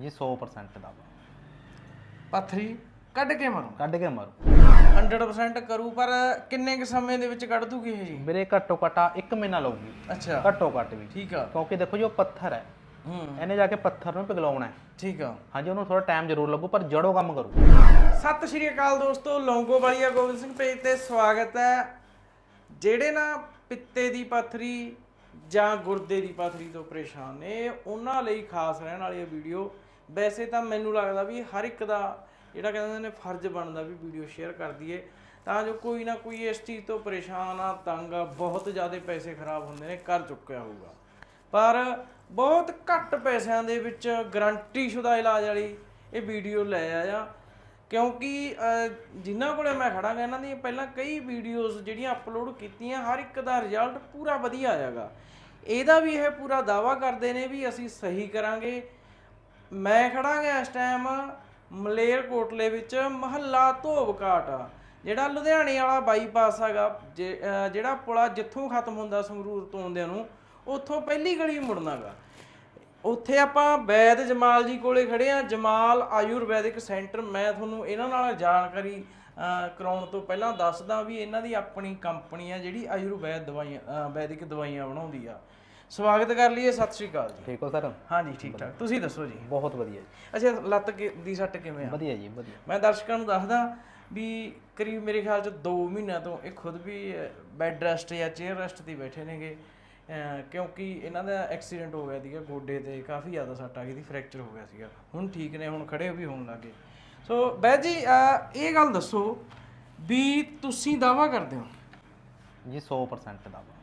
ਜੀ 100% ਦਾ ਵਾ। ਪੱਥਰੀ ਕੱਢ ਕੇ ਮਾਰੂ। ਕੱਢ ਕੇ ਮਾਰੂ। 100% ਕਰੂ ਪਰ ਕਿੰਨੇ ਕੁ ਸਮੇਂ ਦੇ ਵਿੱਚ ਕੱਢ ਦੂਗੀ ਇਹ ਜੀ? ਵੀਰੇ ਘੱਟੋ ਘੱਟਾ 1 ਮਹੀਨਾ ਲਊਗੀ। ਅੱਛਾ। ਘੱਟੋ ਘੱਟ ਵੀ। ਠੀਕ ਆ। ਕਿਉਂਕਿ ਦੇਖੋ ਜੋ ਪੱਥਰ ਹੈ। ਹੂੰ। ਇਹਨੇ ਜਾ ਕੇ ਪੱਥਰ ਨੂੰ ਪਿਘਲਾਉਣਾ ਹੈ। ਠੀਕ ਆ। ਹਾਂਜੀ ਉਹਨੂੰ ਥੋੜਾ ਟਾਈਮ ਜ਼ਰੂਰ ਲੱਗੂ ਪਰ ਜੜੋਂ ਕੰਮ ਕਰੂ। ਸਤਿ ਸ਼੍ਰੀ ਅਕਾਲ ਦੋਸਤੋ ਲੌਂਗੋ ਵਾਲੀਆ ਗੋਬਿੰਦ ਸਿੰਘ ਪੇਜ ਤੇ ਸਵਾਗਤ ਹੈ। ਜਿਹੜੇ ਨਾ ਪਿੱਤੇ ਦੀ ਪੱਥਰੀ ਜਾਂ ਗੁਰਦੇ ਦੀ ਪੱਥਰੀ ਤੋਂ ਪਰੇਸ਼ਾਨ ਨੇ, ਉਹਨਾਂ ਲਈ ਖਾਸ ਰਹਿਣ ਵਾਲੀ ਇਹ ਵੀਡੀਓ, ਵੈਸੇ ਤਾਂ ਮੈਨੂੰ ਲੱਗਦਾ ਵੀ ਹਰ ਇੱਕ ਦਾ ਜਿਹੜਾ ਕਹਿੰਦੇ ਨੇ ਫਰਜ਼ ਬਣਦਾ ਵੀ ਵੀਡੀਓ ਸ਼ੇਅਰ ਕਰ ਦਈਏ, ਤਾਂ ਜੋ ਕੋਈ ਨਾ ਕੋਈ ਇਸ ਚੀਜ਼ ਤੋਂ ਪਰੇਸ਼ਾਨ ਆ, ਤੰਗ ਆ, ਬਹੁਤ ਜ਼ਿਆਦਾ ਪੈਸੇ ਖਰਾਬ ਹੁੰਦੇ ਨੇ, ਕਰ ਚੁੱਕਿਆ ਹੋਊਗਾ। ਪਰ ਬਹੁਤ ਘੱਟ ਪੈਸਿਆਂ ਦੇ ਵਿੱਚ ਗਾਰੰਟੀ ਸ਼ੁਦਾ ਇਲਾਜ ਵਾਲੀ ਇਹ ਵੀਡੀਓ ਲੈ ਆਇਆ। ਕਿਉਂਕਿ ਅਹ, ਜਿਨ੍ਹਾਂ ਕੋਲੇ ਮੈਂ ਖੜਾਂਗਾ ਇਹਨਾਂ ਦੀਆਂ ਪਹਿਲਾਂ ਕਈ ਵੀਡੀਓਜ਼ ਜਿਹੜੀਆਂ ਅਪਲੋਡ ਕੀਤੀਆਂ ਹਰ ਇੱਕ ਦਾ ਰਿਜ਼ਲਟ ਪੂਰਾ ਵਧੀਆ ਆਇਆਗਾ। ਇਹਦਾ ਵੀ ਇਹ ਪੂਰਾ ਦਾਵਾ ਕਰਦੇ ਨੇ ਵੀ ਅਸੀਂ ਸਹੀ ਕਰਾਂਗੇ। ਮੈਂ ਖੜਾਂਗਾ ਇਸ ਟਾਈਮ ਮਲੇਰ ਕੋਟਲੇ ਵਿੱਚ ਮਹੱਲਾ ਧੋਬਕਾਟ ਜਿਹੜਾ ਲੁਧਿਆਣੇ ਵਾਲਾ ਬਾਈਪਾਸ ਹੈਗਾ ਜੇ- ਅਹ ਜਿਹੜਾ ਪੁਲਾ ਜਿੱਥੋਂ ਖਤਮ ਹੁੰਦਾ ਸੰਗਰੂਰ ਤੋਂ ਆਉਂਦਿਆਂ ਨੂੰ ਉੱਥੋਂ ਪਹਿਲੀ ਗਲੀ ਮੁੜਨਾਗਾ। ਉੱਥੇ ਆਪਾਂ ਵੈਦ ਜਮਾਲ ਜੀ ਕੋਲੇ ਖੜੇ ਆ। ਜਮਾਲ ਆਯੁਰਵੈਦਿਕ ਸੈਂਟਰ। ਮੈਂ ਤੁਹਾਨੂੰ ਇਹਨਾਂ ਨਾਲ ਜਾਣਕਾਰੀ ਕਰਾਉਣ ਤੋਂ ਪਹਿਲਾਂ ਦੱਸਦਾ ਵੀ ਇਹਨਾਂ ਦੀ ਆਪਣੀ ਕੰਪਨੀ ਆ ਜਿਹੜੀ ਆਯੁਰਵੈਦ ਦਵਾਈਆਂ ਵੈਦਿਕ ਦਵਾਈਆਂ ਬਣਾਉਂਦੀ ਆ। ਸਵਾਗਤ ਕਰ ਲਈਏ ਸਤਿ ਸ਼੍ਰੀ ਅਕਾਲ ਜੀ। ਠੀਕ ਹੋ ਸਰ? ਹਾਂਜੀ ਠੀਕ ਠਾਕ। ਤੁਸੀਂ ਦੱਸੋ ਜੀ। ਬਹੁਤ ਵਧੀਆ ਜੀ। ਅੱਛਾ ਲੱਤ ਦੀ ਸੱਟ ਕਿਵੇਂ ਆ? ਵਧੀਆ ਜੀ ਵਧੀਆ। ਮੈਂ ਦਰਸ਼ਕਾਂ ਨੂੰ ਦੱਸਦਾ ਵੀ ਕਰੀਬ ਮੇਰੇ ਖਿਆਲ ਚ 2 ਮਹੀਨਿਆਂ ਤੋਂ ਇਹ ਖੁਦ ਵੀ ਬੈੱਡ ਰੈਸਟ ਜਾਂ ਚੇਅਰ ਰੈਸਟ ਤੇ ਬੈਠੇ ਨੇਗੇ। ਕਿਉਂਕਿ ਇਹਨਾਂ ਦਾ ਐਕਸੀਡੈਂਟ ਹੋ ਗਿਆ ਸੀਗਾ ਗੋਡੇ ਤੇ ਕਾਫੀ ਜ਼ਿਆਦਾ ਸੱਟ ਆ ਗਈ ਸੀ ਫ੍ਰੈਕਚਰ ਹੋ ਗਿਆ ਸੀਗਾ। ਹੁਣ ਠੀਕ ਨੇ ਹੁਣ ਖੜੇ ਵੀ ਹੋਣ ਲੱਗੇ। ਸੋ ਬੈਦ ਜੀ ਇਹ ਗੱਲ ਦੱਸੋ ਵੀ ਤੁਸੀਂ ਦਾਵਾ ਕਰਦੇ ਹੋ? ਜੀ 100% ਦਾ ਵਾ।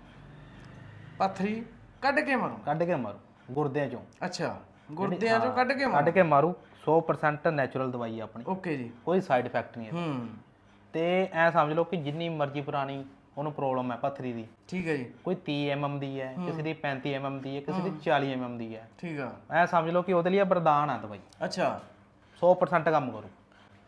ਪੱਥਰੀ ਕੱਢ ਕੇ ਮਾਰੂ। ਕੱਢ ਕੇ ਮਾਰੂ ਗੁਰਦਿਆਂ ਚੋਂ। ਅੱਛਾ ਗੁਰਦਿਆਂ ਚੋਂ ਕੱਢ ਕੇ ਮਾਰੂ ਕੱਢ ਕੇ ਮਾਰੂ। 100% ਨੈਚੁਰਲ ਦਵਾਈ ਆ ਆਪਣੀ। ਓਕੇ ਜੀ। ਕੋਈ ਸਾਈਡ ਇਫੈਕਟ ਨਹੀਂ ਹੈ। ਹੂੰ। ਤੇ ਐ ਸਮਝ ਲਓ ਕਿ ਜਿੰਨੀ ਮਰਜ਼ੀ ਪੁਰਾਣੀ ਉਹਨੂੰ ਪ੍ਰੋਬਲਮ ਹੈ ਪੱਥਰੀ ਦੀ। ਠੀਕ ਹੈ ਜੀ। ਕੋਈ 30 mm ਦੀ ਹੈ ਕਿਸੇ ਦੀ 35 mm ਦੀ ਹੈ ਕਿਸੇ ਦੀ 40 mm ਦੀ ਹੈ। ਠੀਕ ਆ। ਐ ਸਮਝ ਲਓ ਕਿ ਉਹਦੇ ਲਈ ਇਹ ਵਰਦਾਨ ਆ ਦਵਾਈ। ਅੱਛਾ। 100% ਕੰਮ ਕਰੂ।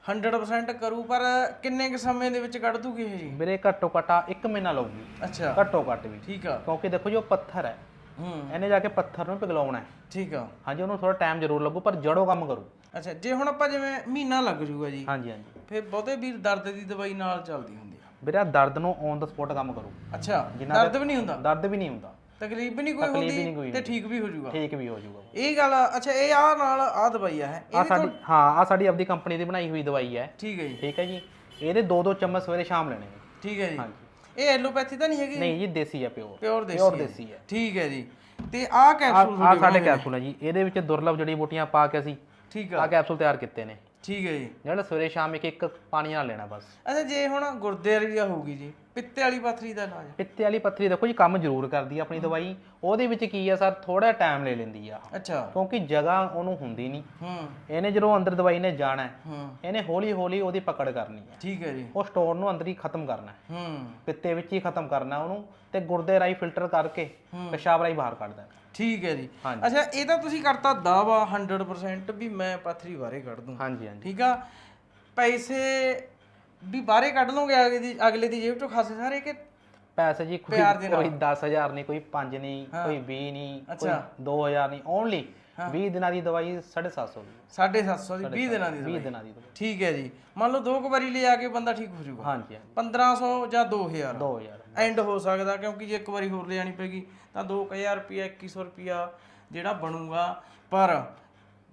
100% ਕਰੂ ਪਰ ਕਿੰਨੇ ਕੁ ਸਮੇਂ ਦੇ ਵਿੱਚ ਕੱਢ ਦੂਗੀ ਇਹ ਜੀ? ਵੀਰੇ ਘੱਟੋ ਘੱਟਾ 1 ਮਹੀਨਾ ਲਊਗੀ। ਅੱਛਾ। ਘੱਟੋ ਘੱਟ ਵੀ। ਠੀਕ ਆ। ਕਿਉਂਕਿ ਦੇਖੋ ਜੋ ਪੱਥਰ ਹੈ। ਹੂੰ। ਇਹਨੇ ਜਾ ਕੇ ਪੱਥਰ ਨੂੰ ਪਿਘਲਾਉਣਾ ਹੈ। ਠੀਕ ਆ। ਹਾਂਜੀ ਉਹਨੂੰ ਥੋੜਾ ਟਾਈਮ ਜ਼ਰੂਰ ਲੱਗੂ ਪਰ ਜੜੋਂ ਕੰਮ ਕਰੂ। ਅੱਛਾ ਜੇ ਹੁਣ ਆਪਾਂ ਜਿਵੇਂ ਮਹੀਨਾ ਲੱਗ ਜੂਗਾ ਜੀ ਹਾਂਜੀ ਹਾਂਜੀ। ਫਿਰ ਬਹੁਤੇ ਵੀਰ ਦਰਦ ਦੀ ਦਵਾਈ ਨਾਲ ਚੱਲਦੀ ਹੁੰਦੀ ਵੀਰੇ ਦਰਦ ਨੂੰ ਔਨ ਦਾ ਸਪੋਟ ਕੰਮ ਕਰੂ। ਅੱਛਾ ਦਰਦ ਵੀ ਨਹੀਂ ਹੁੰਦਾ? ਦਰਦ ਵੀ ਨਹੀਂ ਹੁੰਦਾ। ਤਕਲੀਫ ਵੀ ਨਹੀਂ ਕੋਈ ਤਕਲੀਫ ਵੀ ਨਹੀਂ ਹੁੰਦੀ ਤੇ ਠੀਕ ਵੀ ਹੋ ਜੂਗਾ ਠੀਕ ਵੀ ਹੋ ਜਾਊਗਾ। ਇਹ ਗੱਲ ਆ- ਅੱਛਾ ਇਹ ਆ ਨਾਲ ਆ ਦਵਾਈ ਆ ਹੈ? ਆ ਸਾਡੀ ਹਾਂ ਆ ਸਾਡੀ ਆਪਦੀ ਕੰਪਨੀ ਦੀ ਬਣਾਈ ਹੋਈ ਦਵਾਈ ਹੈ ਠੀਕ ਹੈ ਜੀ। ਠੀਕ ਹੈ ਜੀ। ਇਹਦੇ ਦੋ ਦੋ ਚਮਚ ਸਵੇਰੇ ਸ਼ਾਮ ਲੈਣੇ ਨੇ। ਠੀਕ ਹੈ ਜੀ। ਹਾਂਜੀ। ਇਹ ਐਲੋਪੈਥੀ ਤਾਂ ਨਹੀਂ ਹੈਗੀ? ਨਹੀਂ ਜੀ ਦੇਸੀ ਹੈ ਪਿਓਰ ਪਿਓਰ ਦੇਸੀ ਪਿਓਰ ਹੈ। ਦੇਸੀ ਹੈ ਠੀਕ ਹੈ ਜੀ। ਤੇ ਆਹ ਕੈਪਸੂਲ ਆ ਸਾਡੇ ਕੈਪਸੂਲ ਹੈ ਜੀ। ਇਹਦੇ ਵਿੱਚ ਦੁਰਲਭ ਜੜੀ ਬੂਟੀਆਂ ਪਾ ਕੇ ਅਸੀਂ ਠੀਕ ਆ। ਆ ਕੈਪਸੂਲ ਤਿਆਰ ਕੀਤੇ ਨੇ। ਠੀਕ ਹੈ ਜੀ। ਜਿਹੜਾ ਸਵੇਰੇ ਸ਼ਾਮ ਇੱਕ ਇੱਕ ਪਾਣੀ ਨਾਲ ਲੈਣਾ ਬਸ। ਅੱਛਾ ਜੇ ਹੁਣ ਗੁਰਦੇ ਵਾਲੀ ਆ ਹੋਊਗੀ ਜੀ ਪਿੱਤੇ ਵਾਲੀ ਪੱਥਰੀ ਦਾ ਇਲਾਜ। ਪਿੱਤੇ ਵਾਲੀ ਪੱਥਰੀ ਦੇਖੋ ਜੀ ਕੰਮ ਜ਼ਰੂਰ ਕਰਦੀ ਆ ਆਪਣੀ ਦਵਾਈ। ਉਹਦੇ ਵਿੱਚ ਕੀ ਆ ਸਰ ਥੋੜਾ ਟਾਈਮ ਲੈ ਲੈਂਦੀ ਆ। ਅੱਛਾ। ਕਿਉਂਕਿ ਜਗ੍ਹਾ ਉਹਨੂੰ ਹੁੰਦੀ ਨਹੀਂ। ਹੂੰ। ਇਹਨੇ ਜਦੋਂ ਅੰਦਰ ਦਵਾਈ ਨੇ ਜਾਣਾ ਹੈ ਹੂੰ। ਇਹਨੇ ਹੌਲੀ ਹੌਲੀ ਉਹਦੀ ਪਕੜ ਕਰਨੀ ਹੈ। ਠੀਕ ਹੈ ਜੀ। ਉਹ ਸਟੋਰ ਨੂੰ ਅੰਦਰ ਹੀ ਖਤਮ ਕਰਨਾ ਹੈ। ਹੂੰ। ਪਿੱਤੇ ਵਿੱਚ ਹੀ ਖਤਮ ਕਰਨਾ ਉਹਨੂੰ ਤੇ ਗੁਰਦੇ ਰਾਈ ਫਿਲਟਰ ਕਰਕੇ ਪਿਸ਼ਾਬ ਰਾਈ ਬਾਹਰ ਕੱਢ ਦੇਣਾ ਠੀਕ ਹੈ ਜੀ। ਹਾਂਜੀ। ਅੱਛਾ ਇਹ ਤਾਂ ਤੁਸੀਂ ਕਰਤਾ ਦਾਵਾ 100% ਵੀ ਮੈਂ ਪੱਥਰੀ ਬਾਰੇ ਕੱਢ ਦੂੰ। ਹਾਂਜੀ ਹਾਂਜੀ। ਠੀਕ ਆ? ਪੈਸੇ ਵੀ ਬਾਹਰੇ ਕੱਢ ਲਓਗੇ ਅਗਲੇ ਦੀ ਅਗਲੇ ਦੀ ਜੇਬ ਚੋਂ ਖਾਸੇ ਸਾਰੇ ਕਿ ਪੈਸੇ ਜੀ ਕੋਈ ਪਿਆਰ ਦੇ ਕੋਈ 10000 ਨਹੀਂ ਕੋਈ 5 ਨਹੀਂ ਕੋਈ 20 ਨਹੀਂ ਕੋਈ 2000 ਨਹੀਂ ਓਨਲੀ 20 ਦਿਨਾਂ ਦੀ ਦਵਾਈ 750 ਦੀ। 750 ਦੀ 20 ਦਿਨਾਂ ਦੀ 20 ਦਿਨਾਂ ਦੀ ਦਵਾਈ। ਠੀਕ ਹੈ ਜੀ। ਮੰਨ ਲਓ ਦੋ ਕੁ ਵਾਰੀ ਲਿਆ ਕੇ ਬੰਦਾ ਠੀਕ ਹੋ ਜਾਊਗਾ। ਹਾਂਜੀ ਹਾਂਜੀ। 1500 ਜਾਂ 2000 2000 ਐਂਡ ਹੋ ਸਕਦਾ ਕਿਉਂਕਿ ਜੇ ਇੱਕ ਵਾਰੀ ਹੋਰ ਲਿਆਣੀ ਪੈਗੀ ਤਾਂ 2000 ਰੁਪਿਆ 2100 ਰੁਪਿਆ ਜਿਹੜਾ ਬਣੂਗਾ। ਪਰ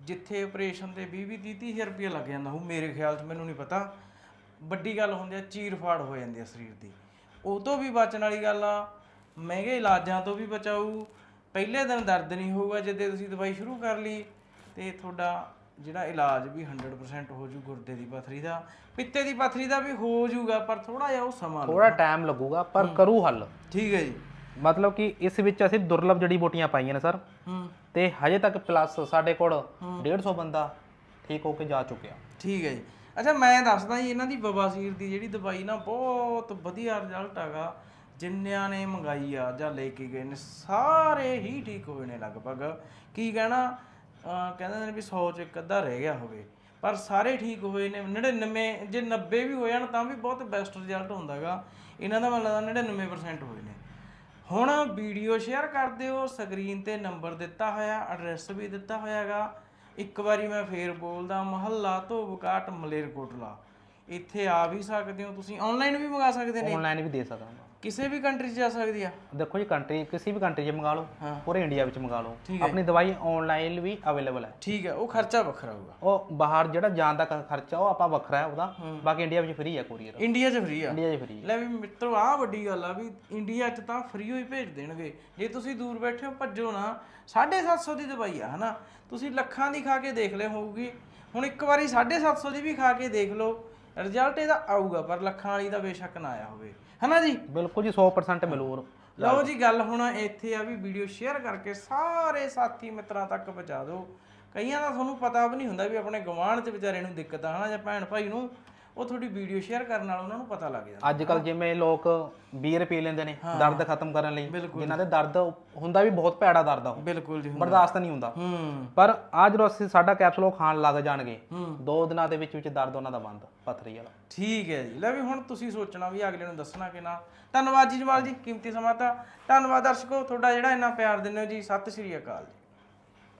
ਜਿੱਥੇ ਆਪਰੇਸ਼ਨ ਤੇ 20 20 30 ਹਜ਼ਾਰ ਰੁਪਿਆ ਲੱਗ ਜਾਂਦਾ ਉਹ ਮੇਰੇ ਖਿਆਲ 'ਚ ਮੈਨੂੰ ਨਹੀਂ ਪਤਾ। ਵੱਡੀ ਗੱਲ ਹੁੰਦੀ ਆ, ਚੀਰ ਫਾੜ ਹੋ ਜਾਂਦੀ ਆ ਸਰੀਰ ਦੀ। ਉਹ ਤੋਂ ਵੀ ਬਚਣ ਵਾਲੀ ਗੱਲ ਆ, ਮਹਿੰਗੇ ਇਲਾਜਾਂ ਤੋਂ ਵੀ ਬਚਾਊ। ਪਹਿਲੇ ਦਿਨ ਦਰਦ ਨਹੀਂ ਹੋਊਗਾ, ਜਦੋਂ ਤੁਸੀਂ ਦਵਾਈ ਸ਼ੁਰੂ ਕਰ ਲਈ ਤੇ ਤੁਹਾਡਾ ਜਿਹੜਾ ਇਲਾਜ ਵੀ 100% ਹੋ ਜੂ ਗੁਰਦੇ ਦੀ ਪੱਥਰੀ ਦਾ ਪਿੱਤੇ ਦੀ ਪੱਥਰੀ ਦਾ ਵੀ ਹੋ ਜੂਗਾ ਪਰ ਥੋੜਾ ਜਿਹਾ ਉਹ ਸਮਾਂ। ਥੋੜਾ ਟਾਈਮ ਲੱਗੂਗਾ ਪਰ ਕਰੂ ਹੱਲ। ਠੀਕ ਹੈ ਜੀ। ਮਤਲਬ ਕਿ ਇਸ ਵਿੱਚ ਅਸੀਂ ਦੁਰਲਭ ਜੜੀ ਬੂਟੀਆਂ ਪਾਈਆਂ ਨੇ ਸਰ। ਤੇ ਹਜੇ ਤੱਕ ਪਲੱਸ ਸਾਡੇ ਕੋਲ 150 ਬੰਦਾ ਠੀਕ ਹੋ ਕੇ ਜਾ ਚੁੱਕਿਆ। ਠੀਕ ਹੈ ਜੀ। ਅੱਛਾ ਮੈਂ ਦੱਸਦਾ ਜੀ ਇਹਨਾਂ ਦੀ ਬਵਾਸੀਰ ਦੀ ਜਿਹੜੀ ਦਵਾਈ ਨਾ ਬਹੁਤ ਵਧੀਆ ਰਿਜ਼ਲਟ ਹੈਗਾ। ਜਿੰਨਿਆਂ ਨੇ ਮੰਗਾਈ ਆ ਜਾਂ ਲੈ ਕੇ ਗਏ ਨੇ ਸਾਰੇ ਹੀ ਠੀਕ ਹੋਏ ਨੇ ਲਗਭਗ। ਕੀ ਕਹਿਣਾ? ਕਹਿੰਦੇ ਨੇ ਵੀ 100 ਚ ਇੱਕ ਅੱਧਾ ਰਹਿ ਗਿਆ ਹੋਵੇ। ਪਰ ਸਾਰੇ ਠੀਕ ਹੋਏ ਨੇ 99 ਜੇ 90 ਵੀ ਹੋ ਜਾਣ ਤਾਂ ਵੀ ਬਹੁਤ ਬੈਸਟ ਰਿਜ਼ਲਟ ਹੁੰਦਾਗਾ ਇਹਨਾਂ ਦਾ ਮੈਨੂੰ ਲੱਗਦਾ 99% ਹੋਏ ਨੇ। ਹੁਣ ਵੀਡੀਓ ਸ਼ੇਅਰ ਕਰ ਦਿਓ ਸਕਰੀਨ ਤੇ ਨੰਬਰ ਦਿੱਤਾ ਹੋਇਆ ਐਡਰੈਸ ਵੀ ਦਿੱਤਾ ਹੋਇਆਗਾ ਇੱਕ ਵਾਰੀ ਮੈਂ ਫੇਰ ਬੋਲਦਾ, ਮਹੱਲਾ ਧੋਬਕਾਟ, ਮਲੇਰਕੋਟਲਾ। ਇੱਥੇ ਆ ਵੀ ਸਕਦੇ ਹੋ ਤੁਸੀਂ ਆਨਲਾਈਨ ਵੀ ਮੰਗਾ ਸਕਦੇ ਨੇ। ਆਨਲਾਈਨ ਵੀ ਦੇ ਸਕਦਾ ਹਾਂ ਕਿਸੇ ਵੀ ਕੰਟਰੀ 'ਚ ਜਾ ਸਕਦੀ ਆ? ਦੇਖੋ ਜੀ ਕੰਟਰੀ ਕਿਸੇ ਵੀ ਕੰਟਰੀ 'ਚ ਮੰਗਾ ਲਓ ਪੂਰੇ ਇੰਡੀਆ ਵਿੱਚ ਮੰਗਾ ਲਓ। ਆਪਣੀ ਦਵਾਈ ਆਨਲਾਈਨ ਵੀ ਅਵੇਲੇਬਲ ਹੈ। ਠੀਕ ਹੈ ਉਹ ਖਰਚਾ ਵੱਖਰਾ ਹੋਊਗਾ। ਉਹ ਬਾਹਰ ਜਿਹੜਾ ਜਾਣ ਦਾ ਖਰਚਾ ਉਹ ਆਪਾਂ ਵੱਖਰਾ ਹੈ ਉਹਦਾ। ਬਾਕੀ ਇੰਡੀਆ ਵਿੱਚ ਫ੍ਰੀ ਹੈ ਕੋਰੀਅਰ ਇੰਡੀਆ 'ਚ ਫ੍ਰੀ ਆ? ਇੰਡੀਆ 'ਚ ਫ੍ਰੀ ਲੈ ਵੀ ਮਿੱਤਰੋ ਆਹ ਵੱਡੀ ਗੱਲ ਆ ਵੀ ਇੰਡੀਆ 'ਚ ਤਾਂ ਫ੍ਰੀ ਹੋਈ ਭੇਜ ਦੇਣਗੇ। ਜੇ ਤੁਸੀਂ ਦੂਰ ਬੈਠੇ ਹੋ ਭੱਜੋ ਨਾ। 750 ਦੀ ਦਵਾਈ ਆ ਹਨਾ? ਤੁਸੀਂ ਲੱਖਾਂ ਦੀ ਖਾ ਕੇ ਦੇਖ ਲਿਆ ਹੋਊਗੀ। ਹੁਣ ਇੱਕ ਵਾਰੀ 750 ਦੀ ਵੀ ਖਾ ਕੇ ਦੇਖ ਲਓ। ਰਿਜ਼ਲਟ ਇਹਦਾ ਆਊਗਾ ਪਰ ਲੱਖਾਂ ਵਾਲੀ ਦਾ ਬੇਸ਼ੱਕ ਨਾ ਆਇਆ ਹੋਵੇ। ਹਨਾ ਜੀ? ਬਿਲਕੁਲ ਜੀ 100% ਮਿਲੂ ਹੋਰ। ਲਓ ਜੀ ਗੱਲ ਹੁਣ ਇੱਥੇ ਆ ਵੀ ਵੀਡੀਓ ਸ਼ੇਅਰ ਕਰਕੇ ਸਾਰੇ ਸਾਥੀ ਮਿੱਤਰਾਂ ਤੱਕ ਪਹੁੰਚਾ ਦਿਓ। ਕਈਆਂ ਦਾ ਤੁਹਾਨੂੰ ਪਤਾ ਵੀ ਨਹੀਂ ਹੁੰਦਾ ਵੀ ਆਪਣੇ ਗਵਾਂਢ ਚ ਵਿਚਾਰੇ ਨੂੰ ਦਿੱਕਤ ਆ ਹਨਾ ਜਾਂ ਭੈਣ ਭਾਈ ਨੂੰ। ਉਹ ਤੁਹਾਡੀ ਵੀਡੀਓ ਸ਼ੇਅਰ ਕਰਨ ਨਾਲ ਉਹਨਾਂ ਨੂੰ ਪਤਾ ਲੱਗ ਜਾਂਦਾ। ਅੱਜ ਕੱਲ ਜਿਵੇਂ ਲੋਕ ਬੀਅਰ ਪੀ ਲੈਂਦੇ ਨੇ ਦਰਦ ਖਤਮ ਕਰਨ ਲਈ। ਜਿਨ੍ਹਾਂ ਦੇ ਦਰਦ ਹੁੰਦਾ ਵੀ ਬਹੁਤ ਭੈੜਾ ਦਰਦ ਆ ਬਿਲਕੁਲ ਜੀ ਬਰਦਾਸ਼ਤ ਨਹੀਂ ਹੁੰਦਾ। ਪਰ ਆ ਜਦੋਂ ਅਸੀਂ ਸਾਡਾ ਕੈਪਸੂਲ ਉਹ ਖਾਣ ਲੱਗ ਜਾਣਗੇ ਦੋ ਦਿਨਾਂ ਦੇ ਵਿੱਚ ਵਿੱਚ ਦਰਦ ਉਹਨਾਂ ਦਾ ਬੰਦ ਪਥਰੀ ਵਾਲਾ। ਠੀਕ ਹੈ ਜੀ। ਲੈ ਵੀ ਹੁਣ ਤੁਸੀਂ ਸੋਚਣਾ ਵੀ ਅਗਲੇ ਨੂੰ ਦੱਸਣਾ ਕਿ ਨਾ ਧੰਨਵਾਦ ਜੀ ਜਵਾਲ ਜੀ ਕੀਮਤੀ ਸਮਾਂ ਤਾਂ। ਧੰਨਵਾਦ ਦਰਸ਼ਕੋ ਤੁਹਾਡਾ ਜਿਹੜਾ ਇੰਨਾ ਪਿਆਰ ਦਿੰਦੇ ਹੋ ਜੀ। ਸਤਿ ਸ਼੍ਰੀ ਅਕਾਲ